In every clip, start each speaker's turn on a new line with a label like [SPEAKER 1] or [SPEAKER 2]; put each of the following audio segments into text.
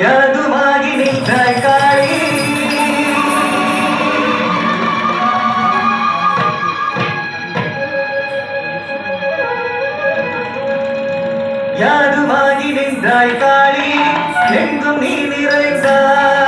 [SPEAKER 1] ಯಾದುವಾಗಿ ನಿಂದೈ ಕಾಡಿ ಕಾಳಿ. ಎಂದು ಕಾಡಿ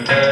[SPEAKER 1] Bye.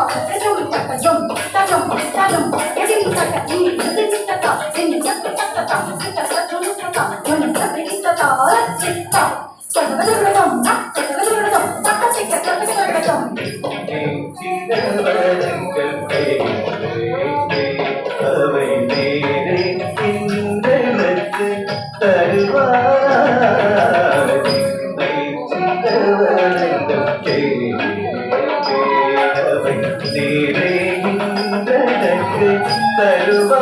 [SPEAKER 2] தத்தம் கிட்டத்த துளுத்தம் துளுத்த பிடித்ததாவ சித்தம் கதவதுரடம் கதவதுரடம் தக்க சிக்க கதவதுரடம்
[SPEAKER 1] தருவா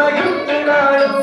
[SPEAKER 1] மகிழ்ந்து நாளும்